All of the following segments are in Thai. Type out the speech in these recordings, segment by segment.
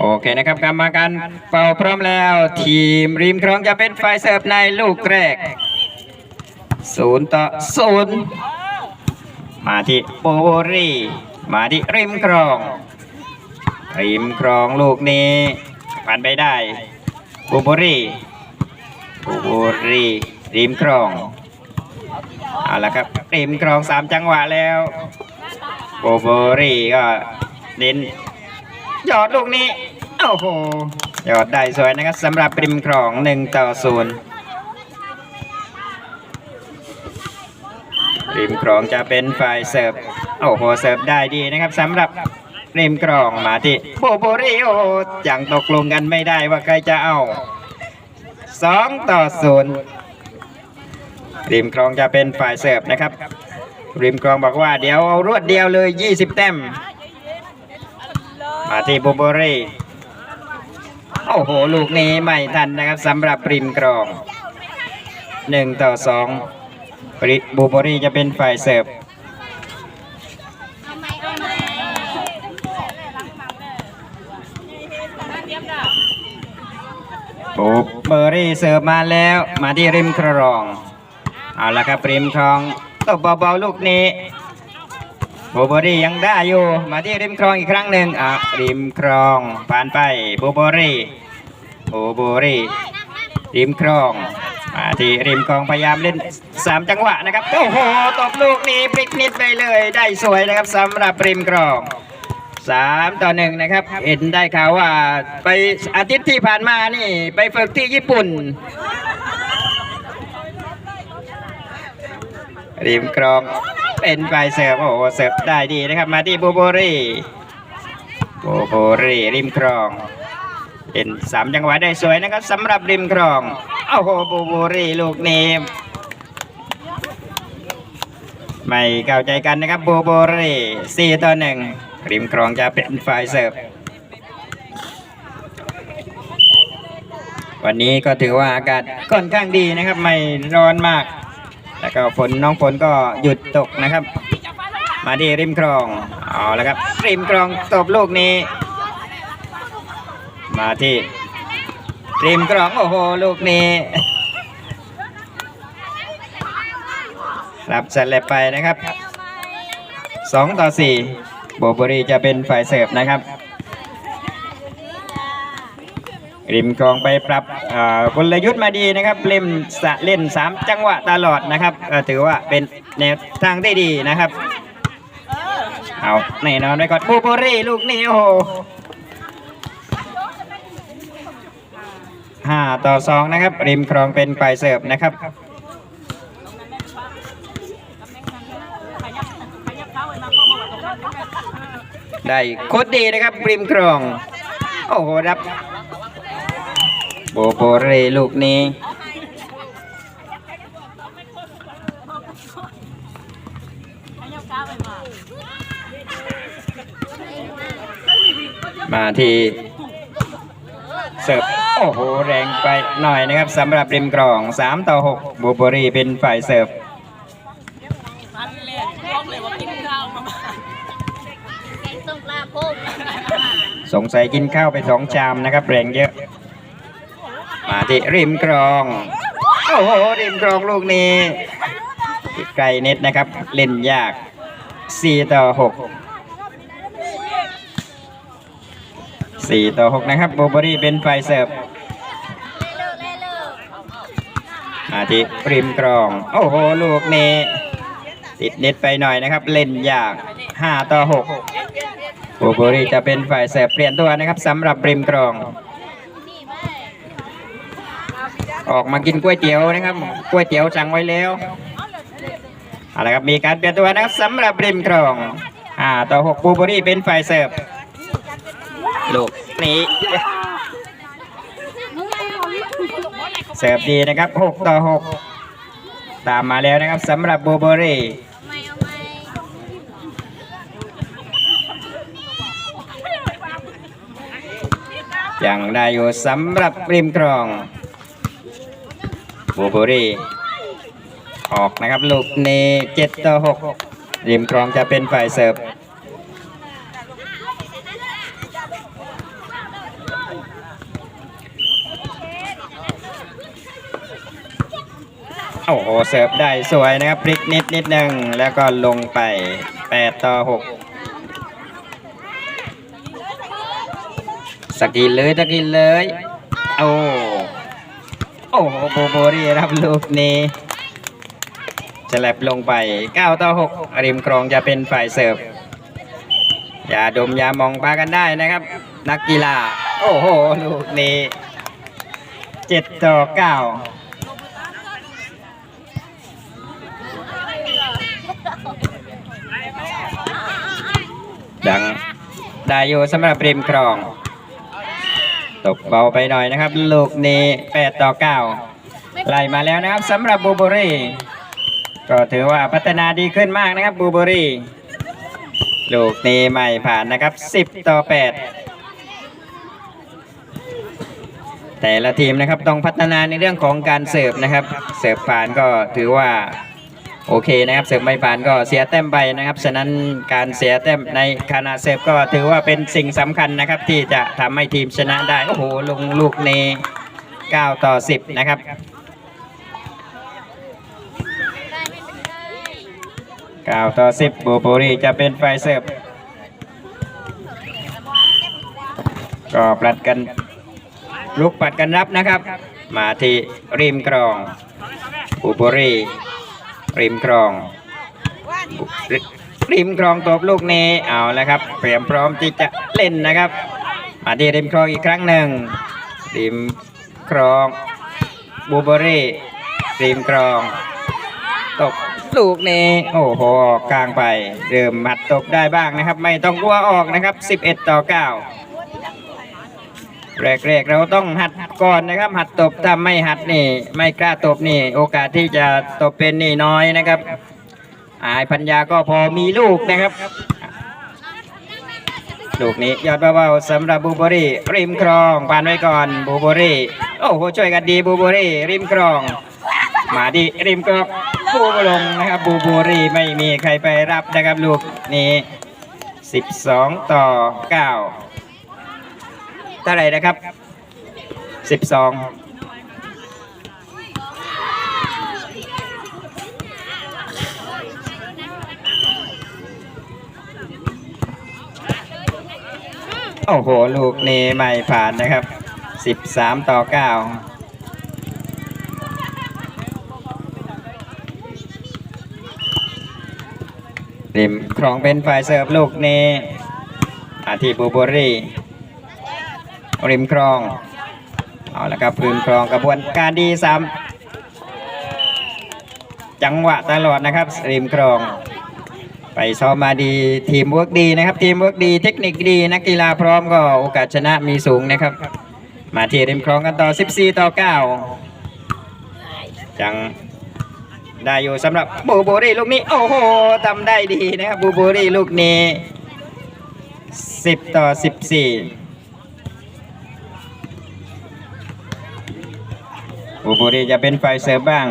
โอเคนะครับกรรมการเป่าพร้อมแล้ว ทีมริมครองจะเป็นฝ่ายเสิร์ฟในลูกแรกศูนย์ต่อศูนย์มาที่โบรีมาที่ริมครอง ริมครองลูกนี้ผ่านไปได้โบโบรีโบโบรีริมครองเอาละครับริมครองสามจังหวะแล้วโบโบรีก็เน้น ยอดลูกนี้ โอ้โห ยอดได้สวยนะครับสำหรับริมครองหนึ่งต่อศูนย์ริมครองจะเป็นฝ่ายเสิร์ฟ โอ้โห เสิร์ฟได้ดีนะครับสำหรับริมครองมาที่โบโบริโอยังตกลงกันไม่ได้ว่าใครจะเอาสองต่อศูนย์ริมครองจะเป็นฝ่ายเสิร์ฟนะครับ ริมครองบอกว่าเดี๋ยวเอารวดเดียวเลย 20 แต้ม มาที่บูโบเร่โอ้โห ลูกนี้ไม่ทันนะครับสำหรับปริมกรองหนึ่งต่อสองริบูโบเร่จะเป็นฝ่ายเสิร์ฟบูเบอรี่เสิร์ฟมาแล้ว มาที่ริมครอง เอาละครับริมครองตบเบาๆลูกนี้ บโบรียังได้อยู่ มาที่ริมคลองอีกครั้งหนึ่งอะริมคลองผ่านไปโบโบรีโบโบรีริมคลองมาที่ริมคลองพยายามเล่นสามจังหวะนะครับโอ้โหตบลูกนี้พลิกนิดไปเลยได้สวยนะครับสำหรับริมคลองสามต่อหนึ่งนะครับ เห็นได้ข่าวว่าไปอาทิตย์ที่ผ่านมานี่ ไปฝึกที่ญี่ปุ่นริมกรอง เป็นฝ่ายเสิร์ฟโอ้โหเสิร์ฟได้ดีนะครับมาที่บูโบรีบูโบรีริมครองเป็นสามจังหวะได้สวยนะครับสำหรับริมครองโอ้โหบูโบรีลูกนี้ไม่เข้าใจกันนะครับบูโบรีสี่ต่อหนึ่งริมครองจะเป็นฝ่ายเสิร์ฟวันนี้ก็ถือว่าอากาศค่อนข้างดีนะครับ ไม่ร้อนมาก แล้วก็ฝนน้องฝนก็หยุดตกนะครับ มาที่ริมคลองเอาละครับริมคลองตบลูกนี้ มาที่ริมคลองโอ้โหลูกนี้รับสลับไปนะครับสองต่อสี่โบบุรีจะเป็นฝ่ายเสิร์ฟนะครับ ริมคลองไปปรับอ่ากลยุทธ์มาดีนะครับเล่นสะเล่นสามจังหวะตลอดนะครับถือว่าเป็นแนวทางที่ดีนะครับเอาแน่นอนไว้ก่อนบูโบรี่ลูกนี้โอ้โหห้าต่อสองนะครับ ริมคลองเป็นฝ่ายเสิร์ฟนะครับได้โคตรดีนะครับริมคลอง โอ้โหรับ โบโบเรลูกนี้ มาทีเสิร์ฟโอ้โห แรงไปหน่อยนะครับสำหรับริมกรอง 3 ต่อ 6บูโบรีเป็นฝ่ายเสิร์ฟสงสัยกินข้าวไปสองชามนะครับ แรงเยอะ มาที่ริมกรอง โอ้โห ริมกรองลูกนี้ไกลเน็ตนะครับ เล่นยาก 4 ต่อ 6 4 ต่อ 6 นะครับบูเบอรี่เป็นฝ่ายเสิร์ฟมาที่ริมกรอง โอ้โห ลูกนี้ ติดเน็ตไปหน่อยนะครับ เล่นยาก 5 ต่อ6บูเบอรี่จะเป็นฝ่ายเสิร์ฟเปลี่ยนตัวนะครับสำหรับริมกรอง นี่ไหม ออกมากินก๋วยเตี๋ยวนะครับก๋วยเตี๋ยวสั่งไว้แล้วเอาละครับมีการเปลี่ยนตัวนะครับสำหรับริมครองอ่าต่อหกบูเบอรี่เป็นฝ่ายเสิร์ฟลูกนี้เสิร์ฟดีนะครับหกต่อหกตามมาแล้วนะครับสำหรับบูเบอรี่ยังได้อยู่สำหรับริมครอง บูบูรีออกนะครับลูกนี้เจ็ดต่อหกริมครองจะเป็นฝ่ายเสิร์ฟโอ้โหเสิร์ฟได้สวยนะครับพลิกนิดนิดหนึ่งแล้วก็ลงไป8ต่อ6สกีเลยสกีเลย โอ้ โอ้โหโบโบรีรับลูกนี้ฉลับลงไป 9 ต่อ 6 ริมครองจะเป็นฝ่ายเสิร์ฟอย่าดมอย่ามองปากันได้นะครับ นักกีฬา โอ้โห ลูกนี้ 7 ต่อ 9ดังได้อยู่สำหรับริมครอง ตกเบาไปหน่อยนะครับ ลูกนี้ 8 ต่อ 9 ไล่มาแล้วนะครับสำหรับบูเบอรี่ ก็ถือว่าพัฒนาดีขึ้นมากนะครับบูเบอรี่ ลูกนี้ไม่ผ่านนะครับ 10 ต่อ 8 แต่ละทีมนะครับต้องพัฒนาในเรื่องของการเสิร์ฟนะครับ เสิร์ฟผ่านก็ถือว่า โอเคนะครับเสิร์ฟไม่ผ่านก็เสียแต้มไปนะครับฉะนั้นการเสียแต้มในขณะเสิร์ฟก็ถือว่าเป็นสิ่งสำคัญนะครับ ที่จะทำให้ทีมชนะได้โอ้โหลงลูกนี้9ต่อ 10 นะครับได้ไม่เป็นไร9ต่อ 10 บูโบรีจะเป็นฝ่ายเสิร์ฟก็ปลัดกันลุกปัดกันรับนะครับ มาที่ริมกรองบูโบรี ริมกรองริริมกรองตบลูกนี้เอาแล้วครับเตรียมพร้อมที่จะเล่นนะครับมาที่ริมครองอีกครั้งหนึ่งริมครองบูโบรีริมกรองตกลูกนี้โอ้โหออกกลางไปเริ่มหัดตกได้บ้างนะครับ ไม่ต้องกลัวออกนะครับ 11 ต่อ 9 แรกๆเราต้องหัดก่อนนะครับ หัดตบถ้าไม่หัดนี่ ไม่กล้าตบนี่ โอกาสที่จะตบเป็นนี่น้อยนะครับอายพัญญาก็พอมีลูกนะครับ ลูกนี้ยอดเบาๆสำหรับบูเบอรี่ริมครองผ่านไว้ก่อนบูเบอรี่โอ้โหช่วยกันดีบูเบอรี่ริมครอง มาดีริมครองบูลงนะครับบูเบอรี่ไม่มีใครไปรับนะครับลูกนี้ 12 ต่อ 9 ท่าไหร่นะครับ12โอ้โห ลูกนี้ไม่ผ่านนะครับ 13 ต่อ 9ริมครองเป็นฝ่ายเสิร์ฟลูกนี้อาทีบูโบรี่ ริมครองเอาละครับริมครองกระบวนการดีซ้ำจังหวะตลอดนะครับริมครอง ไปซ้อมมาดีทีมเวิร์กดีนะครับ ทีมเวิร์กดีเทคนิคดีนักกีฬาพร้อมก็โอกาสชนะมีสูงนะครับ มาที่ริมครองกันต่อ 14 ต่อ 9 จังได้อยู่สำหรับบูโบรี่ลูกนี้ โอ้โหทำได้ดีนะครับบูโบรี่ลูกนี้ 10 ต่อ 14 บูโบรี่จะเป็นฝ่ายเสิร์ฟบ้าง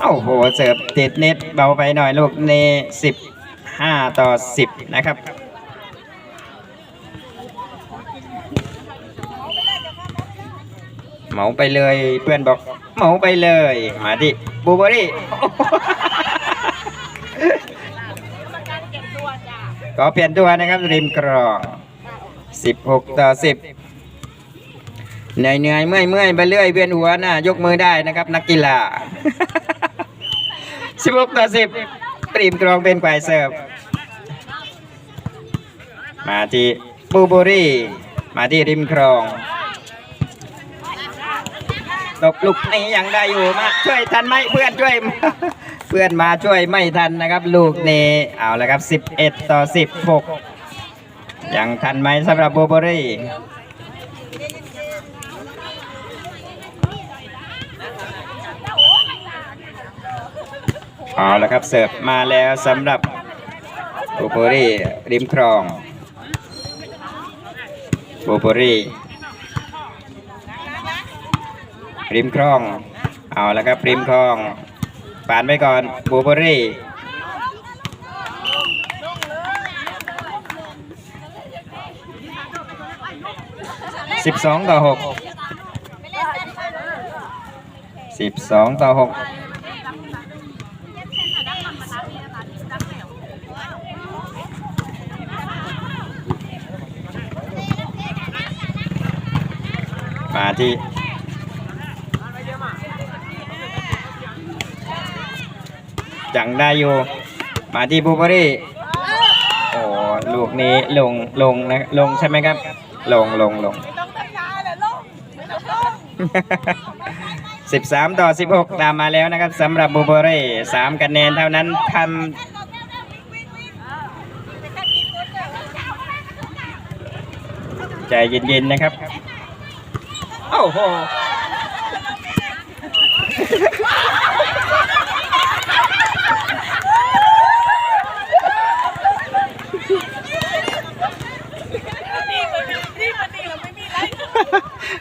โอ้โหเสิร์ฟติดเน็ตเบาไปหน่อยลูกนี้15ต่อ10นะครับเหมาไปเลยเพื่อนบอกเหมาไปเลย มาดิบูเบอรี่ก็เปลี่ยนตัวนะครับริมกรอง16 ต่อ 10 เหนื่อยเหนื่อยเมื่อยเมื่อยไปเรื่อยเวียนหัวนะยกมือได้นะครับ นักกีฬา16ต่อ10ริมกรองเป็นฝ่ายเสิร์ฟมาที่บูเบอรี่มาที่ริมครองตบลูกนี้ยังได้อยู่มาช่วยทันไหมเพื่อนช่วย เพื่อนมาช่วยไม่ทันนะครับ ลูกนี้เอาละครับ 11 ต่อ 16 ยังทันไหมสำหรับบูเบอรี่ เอาละครับเสิร์ฟมาแล้วสำหรับบูเบอรี่ริมครองบูเบอรี่ริมครอง เอาละครับริมครองผ่านไปก่อนบูเบอรี่สิบสองต่อหกสิบสองต่อหก ที่ยังได้อยู่ มาที่บูเบอรี่โอ้ลูกนี้ลงลงนะลงใช่ไหมครับ ลงลงลงสิบสามต่อสิบหกตามมาแล้วนะครับสำหรับบูเบอรี่สามคะแนนเท่านั้นทำใจเย็นๆนะครับ โอ้โห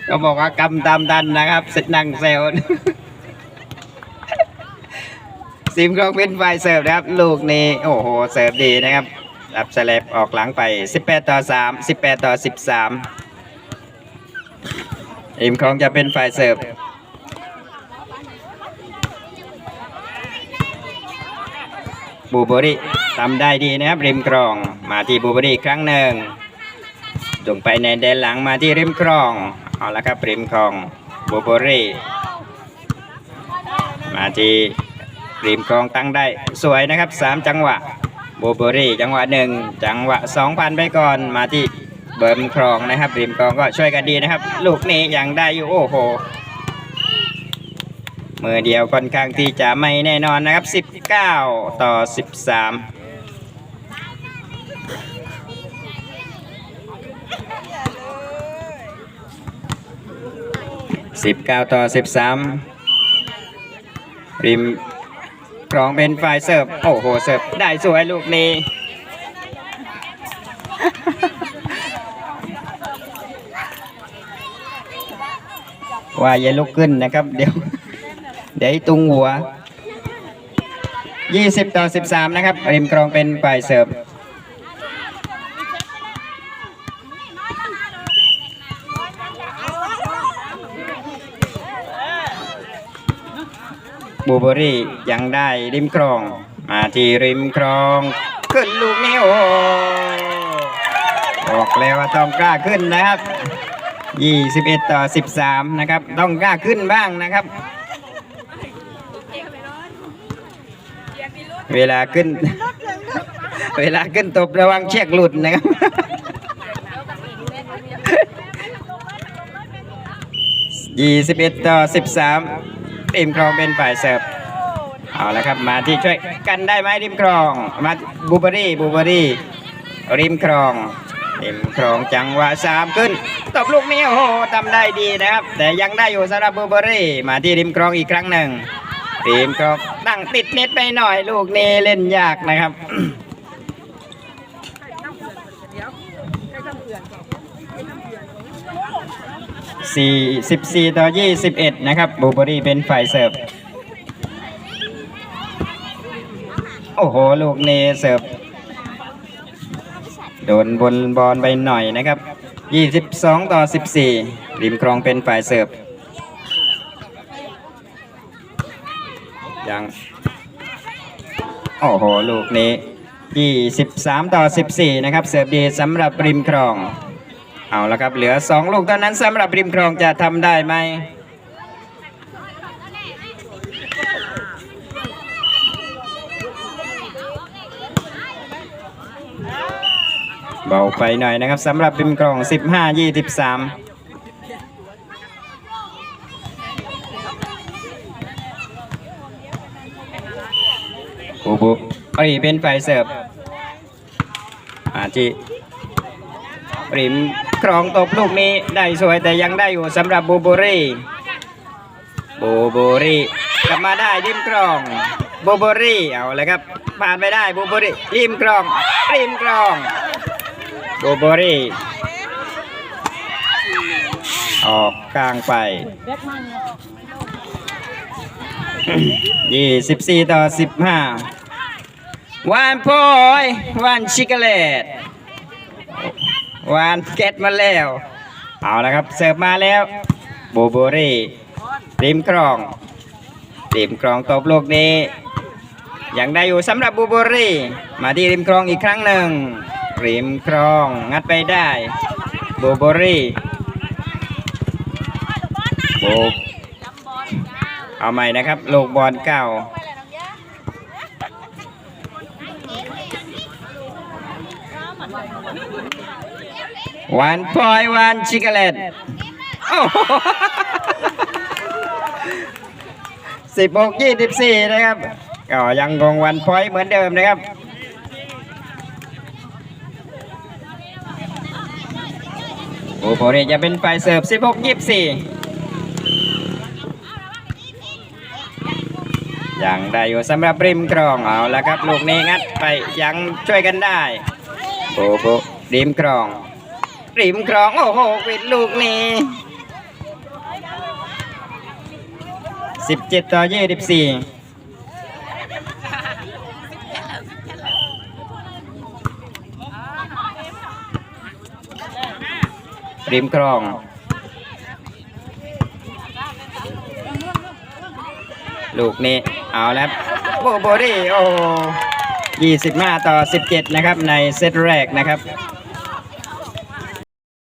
ก็บอกว่ากำตามดันนะครับสินั่งเซลล์ซิมกองเป็นฝ่ายเสิร์ฟนะครับ ลูกนี้ โอ้โห เสิร์ฟดีนะครับรับสแลบออกหลังไป 18 ต่อ 3 18 ต่อ 13 อิมคองจะเป็นฝ่ายเสิร์ฟบูเบอรี่ทำได้ดีนะครับ ริมกรองมาที่บูเบอรี่ครั้งหนึ่งตรงไปในแดนหลังมาที่ริมคลองเอาละครับริมคลองโบโบรีมาที่ริมคลองตั้งได้สวยนะครับสามจังหวะโบโบรีจังหวะหนึ่งจังหวะสองพันไปก่อนมาที่ เบิร์มคลองนะครับริมคลองก็ช่วยกันดีนะครับ ลูกนี้ยังได้อยู่โอ้โหมือเดียวค่อนข้างที่จะไม่แน่นอนนะครับ 19 ต่อ 13สิบเก้าต่อสิบสามริมครองเป็นฝ่ายเสิร์ฟ โอ้โห เสิร์ฟ ได้สวยลูกนี้ ว่าอย่าลุกขึ้นนะครับ เดี๋ยวเดี๋ยวตุงหัว 20 ต่อ 13 นะครับ ริมครองเป็นฝ่ายเสิร์ฟบูเบอรี่ยังได้ริมครอง มาที่ริมครอง ขึ้นลูกนี้โอ้บอกแล้วว่าต้องกล้าขึ้นนะครับ 21 ต่อ 13 นะครับ ต้องกล้าขึ้นบ้างนะครับ เวลาขึ้น เวลาขึ้นตบระวังเชือกหลุดนะครับ 21 ต่อ 13ริมครองเป็นฝ่ายเสิร์ฟเอาละครับมาที่ช่วยกันได้ไหมริมครองมาบูเบอรี่บูเบอรี่ริมครองริมครองจังหวะสามขึ้น ตบลูกนี้โอ้โหทำได้ดีนะครับ แต่ยังได้อยู่สำหรับบูเบอรี่ มาที่ริมครองอีกครั้งหนึ่งริมครองตั้งติดเน็ตไปหน่อย ลูกนี้เล่นยากนะครับสี่สิบสี่ต่อยี่สิบเอ็ดนะครับบูเบอรี่เป็นฝ่ายเสิร์ฟโอ้โห ลูกเนเสิร์ฟโดนบนบอลไปหน่อยนะครับ 22 ต่อ 14 ริมครองเป็นฝ่ายเสิร์ฟยังโอ้โห ลูกนี้ 23 ต่อ 14 นะครับ เสิร์ฟดีสำหรับริมครอง เอาละครับ เหลือ 2 ลูกเท่านั้นสำหรับริมครองจะทำได้ไหม เบาไปหน่อยนะครับสำหรับริมกรอง 15 23บูบูเอ้ยเป็นฝ่ายเสิร์ฟอาจิริมครองตบลูกนี้ได้สวยแต่ยังได้อยู่สำหรับบูบูรี่บูบูรี่กลับมาได้ริมกรองบูบูรี่เอาเลยครับผ่านไปได้บูบูรี่ริมกรองริมกรอง โกโบอรี่ออกกลางไปยี่สิบสี่ต่อสิบห้าวานพอยวานชิกเลตวานเก็ตมาแล้ว เอาละครับ เสิร์ฟมาแล้ว โบโบรี่ริมกรองริมคลองตบลูกนี้ยังได้อยู่สำหรับบูเบอรี่ มาที่ริมคลองอีกครั้งหนึ่ง ริมคลอง งัดไปได้บูเบอรี่บูเอาใหม่นะครับ ลูกบอลเก่า วันพอยวันชิคาเลตสิบหกยี่สิบสี่นะครับ ก็ยังคงวันพอยเหมือนเดิมนะครับ โอ้โปรีจะเป็นฝ่เสิร์ฟ 16 24ยังได้อยู่สำหรับริมกรองเอาละครับ ลูกนี้งัดไปยังช่วยกันได้โอ้โปริมกรองริมกรอง โอ้โหวิดลูกนี้ 17 ต่อ 24 ริมกรอง ลูกนี้เอาแล้วโบโบดี้โอ้ยี่สิบห้าต่อสิบเจ็ดนะครับในเซตแรกนะครับ